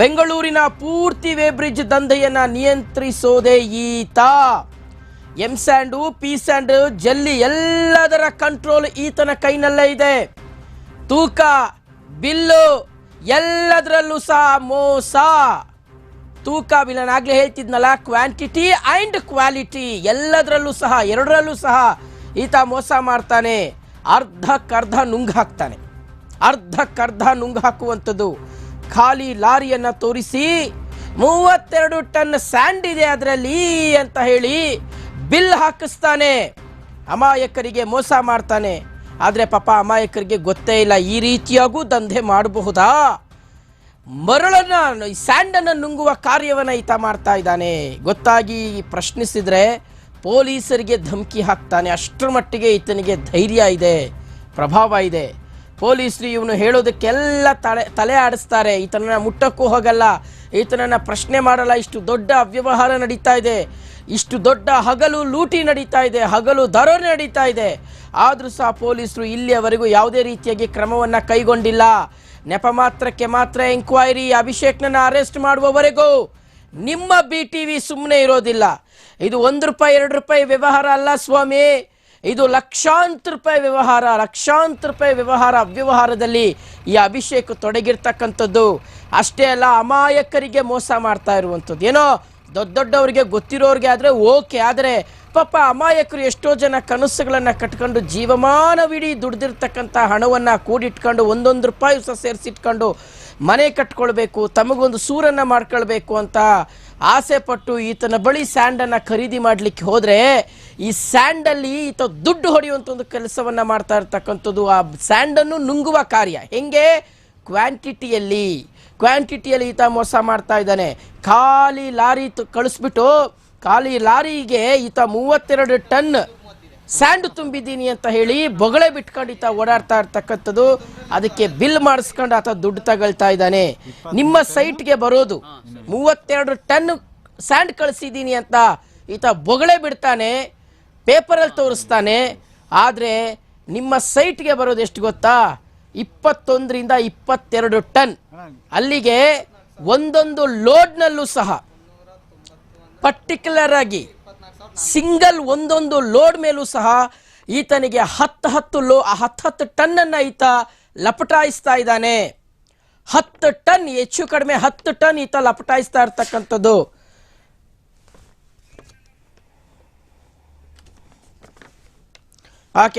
ಬೆಂಗಳೂರಿನ ಪೂರ್ತಿ ವೇಬ್ರಿಡ್ಜ್ ದಂಧೆಯನ್ನ ನಿಯಂತ್ರಿಸೋದೇ ಈತ. ಎಂ ಸ್ಯಾಂಡು, ಪಿ ಸ್ಯಾಂಡು, ಜಲ್ಲಿ ಎಲ್ಲದರ ಕಂಟ್ರೋಲ್ ಈತನ ಕೈನಲ್ಲೇ ಇದೆ. ತೂಕ, ಬಿಲ್ಲು ಎಲ್ಲದರಲ್ಲೂ ಸಹ ಮೋಸ. ತೂಕ ಬಿಲ್ ಹೇಳ್ತಿದ್ನಲ್ಲ, ಕ್ವಾಂಟಿಟಿ ಅಂಡ್ ಕ್ವಾಲಿಟಿ ಎಲ್ಲದರಲ್ಲೂ ಸಹ, ಎರಡರಲ್ಲೂ ಸಹ ಈತ ಮೋಸ ಮಾಡ್ತಾನೆ. ಅರ್ಧಕ್ಕರ್ಧ ನುಂಗ್ ಹಾಕ್ತಾನೆ. ಅರ್ಧಕ್ಕರ್ಧ ನುಂಗ್ ಹಾಕುವಂಥದ್ದು ಖಾಲಿ ಲಾರಿಯನ್ನು ತೋರಿಸಿ ಮೂವತ್ತೆರಡು ಟನ್ ಸ್ಯಾಂಡ್ ಇದೆ ಅದರಲ್ಲಿ ಅಂತ ಹೇಳಿ ಬಿಲ್ ಹಾಕಿಸ್ತಾನೆ. ಅಮಾಯಕರಿಗೆ ಮೋಸ ಮಾಡ್ತಾನೆ. ಆದರೆ ಪಾಪ ಅಮಾಯಕರಿಗೆ ಗೊತ್ತೇ ಇಲ್ಲ, ಈ ರೀತಿಯಾಗೂ ದಂಧೆ ಮಾಡಬಹುದಾ? ಮರಳನ್ನು, ಈ ಸ್ಯಾಂಡನ್ನು ನುಂಗುವ ಕಾರ್ಯವನ್ನ ಈತ ಮಾಡ್ತಾ ಇದ್ದಾನೆ. ಗೊತ್ತಾಗಿ ಪ್ರಶ್ನಿಸಿದ್ರೆ ಪೊಲೀಸರಿಗೆ ಧಮಕಿ ಹಾಕ್ತಾನೆ. ಅಷ್ಟರ ಮಟ್ಟಿಗೆ ಈತನಿಗೆ ಧೈರ್ಯ ಇದೆ, ಪ್ರಭಾವ ಇದೆ. ಪೊಲೀಸರು ಇವನು ಹೇಳೋದಕ್ಕೆಲ್ಲ ತಲೆ ತಲೆ ಆಡಿಸ್ತಾರೆ. ಈತನನ್ನು ಮುಟ್ಟಕ್ಕೂ ಹೋಗಲ್ಲ. ಈತನನ್ನು ಪ್ರಶ್ನೆ ಮಾಡಲ್ಲ. ಇಷ್ಟು ದೊಡ್ಡ ಅವ್ಯವಹಾರ ನಡೀತಾ ಇದೆ. ಇಷ್ಟು ದೊಡ್ಡ ಹಗಲು ಲೂಟಿ ನಡೀತಾ ಇದೆ. ಹಗಲು ದರೋ ನಡೀತಾ ಇದೆ. ಆದರೂ ಸಹ ಪೊಲೀಸರು ಇಲ್ಲಿಯವರೆಗೂ ಯಾವುದೇ ರೀತಿಯಾಗಿ ಕ್ರಮವನ್ನು ಕೈಗೊಂಡಿಲ್ಲ. ನೆಪ ಮಾತ್ರಕ್ಕೆ ಮಾತ್ರ ಎಂಕ್ವೈರಿ ಅಭಿಷೇಕ್ನನ್ನ ಅರೆಸ್ಟ್ ಮಾಡುವವರೆಗೂ ನಿಮ್ಮ ಬಿ ಸುಮ್ಮನೆ ಇರೋದಿಲ್ಲ. ಇದು ಒಂದು ರೂಪಾಯಿ, ಎರಡು ರೂಪಾಯಿ ವ್ಯವಹಾರ ಅಲ್ಲ ಸ್ವಾಮಿ. ಇದು ಲಕ್ಷಾಂತರ ರೂಪಾಯಿ ವ್ಯವಹಾರ, ಲಕ್ಷಾಂತರ ರೂಪಾಯಿ ವ್ಯವಹಾರ ಅವ್ಯವಹಾರದಲ್ಲಿ ಈ ಅಭಿಷೇಕ ತೊಡಗಿರ್ತಕ್ಕಂಥದ್ದು. ಅಷ್ಟೇ ಅಲ್ಲ, ಅಮಾಯಕರಿಗೆ ಮೋಸ ಮಾಡ್ತಾ ಇರುವಂಥದ್ದು. ಏನೋ ದೊಡ್ಡ ದೊಡ್ಡವರಿಗೆ ಗೊತ್ತಿರೋರಿಗೆ ಆದರೆ ಓಕೆ, ಆದರೆ ಪಾಪ ಅಮಾಯಕರು ಎಷ್ಟೋ ಜನ ಕನಸುಗಳನ್ನು ಕಟ್ಕೊಂಡು ಜೀವಮಾನವಿಡೀ ದುಡ್ದಿರ್ತಕ್ಕಂಥ ಹಣವನ್ನು ಕೂಡಿಟ್ಕೊಂಡು ಒಂದೊಂದು ರೂಪಾಯಿ ಸಹ ಸೇರಿಸಿಟ್ಕೊಂಡು ಮನೆ ಕಟ್ಕೊಳ್ಬೇಕು, ತಮಗೊಂದು ಸೂರನ್ನು ಮಾಡ್ಕೊಳ್ಬೇಕು ಅಂತ ಆಸೆ ಪಟ್ಟು ಈತನ ಬಳಿ ಸ್ಯಾಂಡನ್ನು ಖರೀದಿ ಮಾಡಲಿಕ್ಕೆ ಹೋದರೆ ಈ ಸ್ಯಾಂಡಲ್ಲಿ ಈತ ದುಡ್ಡು ಹೊಡೆಯುವಂಥ ಒಂದು ಕೆಲಸವನ್ನು ಮಾಡ್ತಾ ಇರ್ತಕ್ಕಂಥದ್ದು. ಆ ಸ್ಯಾಂಡನ್ನು ನುಂಗುವ ಕಾರ್ಯ. ಹೆಂಗೆ? ಕ್ವಾಂಟಿಟಿಯಲ್ಲಿ. ಕ್ವಾಂಟಿಟಿಯಲ್ಲಿ ಈತ ಮೋಸ ಮಾಡ್ತಾ ಇದ್ದಾನೆ. ಖಾಲಿ ಲಾರಿ ಕಳಿಸ್ಬಿಟ್ಟು ಖಾಲಿ ಲಾರಿಗೆ ಈತ ಮೂವತ್ತೆರಡು ಟನ್ ಸ್ಯಾಂಡ್ ತುಂಬಿದ್ದೀನಿ ಅಂತ ಹೇಳಿ ಬೊಗಳೆ ಬಿಟ್ಕೊಂಡು ಈತ ಓಡಾಡ್ತಾ ಇರ್ತಕ್ಕಂಥದ್ದು. ಅದಕ್ಕೆ ಬಿಲ್ ಮಾಡಿಸ್ಕೊಂಡು ಆತ ದುಡ್ಡು ತಗೊಳ್ತಾ ಇದ್ದಾನೆ. ನಿಮ್ಮ ಸೈಟ್ಗೆ ಬರೋದು. ಮೂವತ್ತೆರಡು ಟನ್ ಸ್ಯಾಂಡ್ ಕಳಿಸಿದ್ದೀನಿ ಅಂತ ಈತ ಬೊಗಳೆ ಬಿಡ್ತಾನೆ ಪೇಪರಲ್ಲಿ ತೋರಿಸ್ತಾನೆ. ಆದರೆ ನಿಮ್ಮ ಸೈಟ್ಗೆ ಬರೋದು ಎಷ್ಟು ಗೊತ್ತಾ? ಇಪ್ಪತ್ತೊಂದರಿಂದ ಇಪ್ಪತ್ತೆರಡು ಟನ್. ಅಲ್ಲಿಗೆ ಒಂದೊಂದು ಲೋಡ್ನಲ್ಲೂ ಸಹ, ಪರ್ಟಿಕ್ಯುಲರ್ ಆಗಿ ಸಿಂಗಲ್ ಒಂದೊಂದು ಲೋಡ್ ಮೇಲೂ ಸಹ ಈತನಿಗೆ ಹತ್ತು ಹತ್ತು ಲೋ ಹತ್ತು ಹತ್ತು ಟನ್ನನ್ನು ಈತ ಲಪಟಾಯಿಸ್ತಾ ಇದ್ದಾನೆ. ಹತ್ತು ಟನ್, ಹೆಚ್ಚು ಕಡಿಮೆ ಹತ್ತು ಟನ್ ಈತ ಲಪಟಾಯಿಸ್ತಾ ಇರ್ತಕ್ಕಂಥದ್ದು. ಆಕೆ